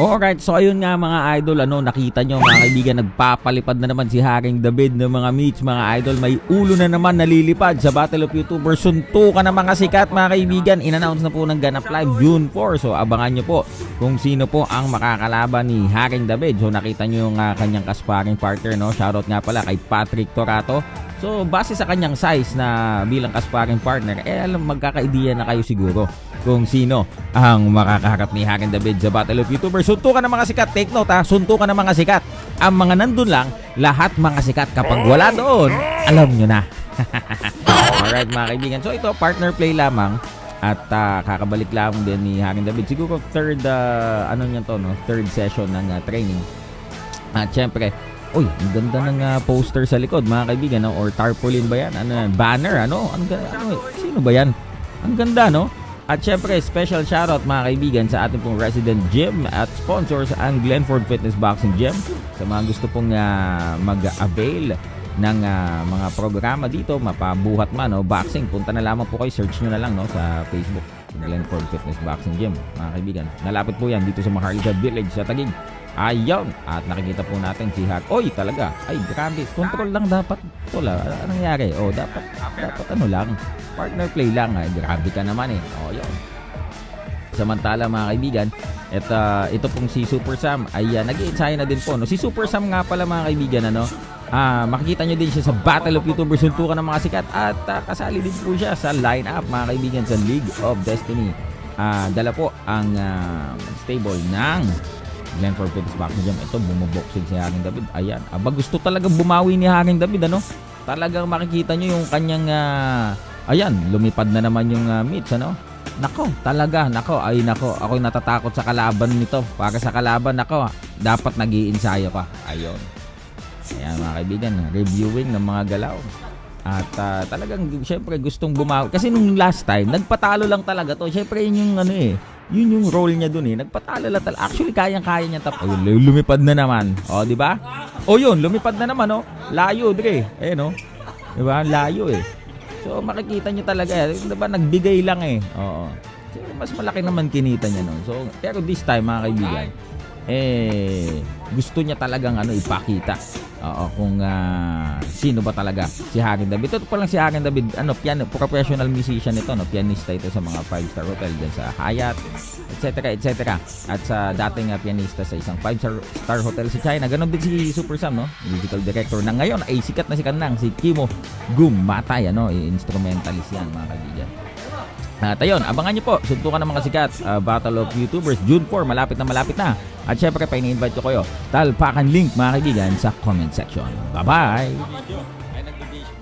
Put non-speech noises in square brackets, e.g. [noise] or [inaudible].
Alright, so ayun nga mga idol, ano, nakita nyo mga kaibigan, nagpapalipad na naman si Haring David ng mga meets, mga idol. May ulo na naman nalilipad sa Battle of YouTubers. Suntukan ng mga sikat mga kaibigan. In-announce na po ng Ganap Live June 4. So abangan nyo po kung sino po ang makakalaban ni Haring David. So nakita nyo yung ah, kanyang kasparing partner, no? Shoutout nga pala kay Patrick Torato. So base sa kanyang size na bilang kasparing partner, eh alam magkakaideya na kayo siguro kung sino ang makakaharap ni Hagen David sa Battle of YouTubers. Suntukan ng mga sikat. Take note ha, suntukan ng mga sikat. Ang mga nandun lang, lahat mga sikat. Kapag wala doon, alam nyo na. [laughs] Alright mga kaibigan. So ito, partner play lamang. At ah, kakabalik lamang din ni Hagen David. Siguro third, ah, ano niya to, no? third session ng ah, training. At syempre, Uy, ang ganda ng ah, poster sa likod, mga kaibigan, no? or tarpaulin ba yan? Ano yan? Banner, ano? Ang ganda, ano? Sino ba yan? Ang ganda, no? At syempre, special shoutout mga kaibigan sa ating pong resident gym at sponsors ang Glenford Fitness Boxing Gym. Sa mga gusto pong ah, mag-avail ng ah, mga programa dito, mapabuhat man o boxing, punta na lamang po kayo, search nyo na lang no, sa Facebook. Glenford Fitness Boxing Gym, mga kaibigan. Nalapit po yan dito sa Maharlika Village sa Taguig. Ayun, at nakikita po natin si Hag. Oy, talaga. Ay, grabe. Control lang dapat. Lang. Ano nangyari? Oh, dapat, dapat ano lang. Partner play lang. Ay, grabe ka naman eh. Oh, yun. Samantala mga kaibigan, at ah, ito pong si Super Sam ay uh, nag-iensayo na din po. No? Si Super Sam nga pala mga kaibigan, ano, ah makikita nyo din siya sa Battle of YouTubers suntukan ng mga sikat at ah, kasali din po siya sa lineup mga kaibigan sa League of Destiny. Ah, dala po ang ah, stable ng Glenford Fitness Boxing Gym. Ito, bumuboxing si Haring David. Ayan. Aba, gusto talagang bumawi ni Haring David, ano? Talagang makikita nyo yung kanyang, ah, ayan, lumipad na naman yung uh, meets, ano? Nako, talaga, nako, ay nako, ako'y natatakot sa kalaban nito. Para sa kalaban, nako, dapat nag iensayo ka. Ayun. Ayan mga kaibigan, reviewing ng mga galaw. At ah, talagang syempre gustong bumawi. Kasi nung last time, nagpatalo lang talaga to. Syempre yun yung ano eh, yun yung role niya dun eh. Nagpatalo lang talaga. Actually, kayang-kaya niya tap. Ayun, lumipad na naman. O, di ba? O yun, lumipad na naman oh. Layo, dre. Ayun oh. Di ba? Layo eh. So makikita niyo talaga, eh. di ba nagbigay lang eh. Oo. So, mas malaki naman kinita niya noon. So pero this time mga kaibigan, eh gusto niya talagang ano ipakita. Oo, kung ah, sino ba talaga si Haring David. Ito pa lang si Haring David, ano, piano, professional musician ito, no, pianista ito sa mga 5-star hotel din sa Hyatt, etc. etc. At sa dating ah, pianista sa isang 5-star star hotel sa China. Ganon din si Super Sam, no? Musical director na ngayon ay sikat na sikat nang si Kimo Gumatay, ano, instrumentalist yan mga kaibigan. At ayun, abangan nyo po, suntukan ng mga sikat, ah, Battle of YouTubers, June 4, malapit na malapit na. At syempre, pa invite ko kayo, talpakan link mga kaibigan sa comment section. Bye-bye!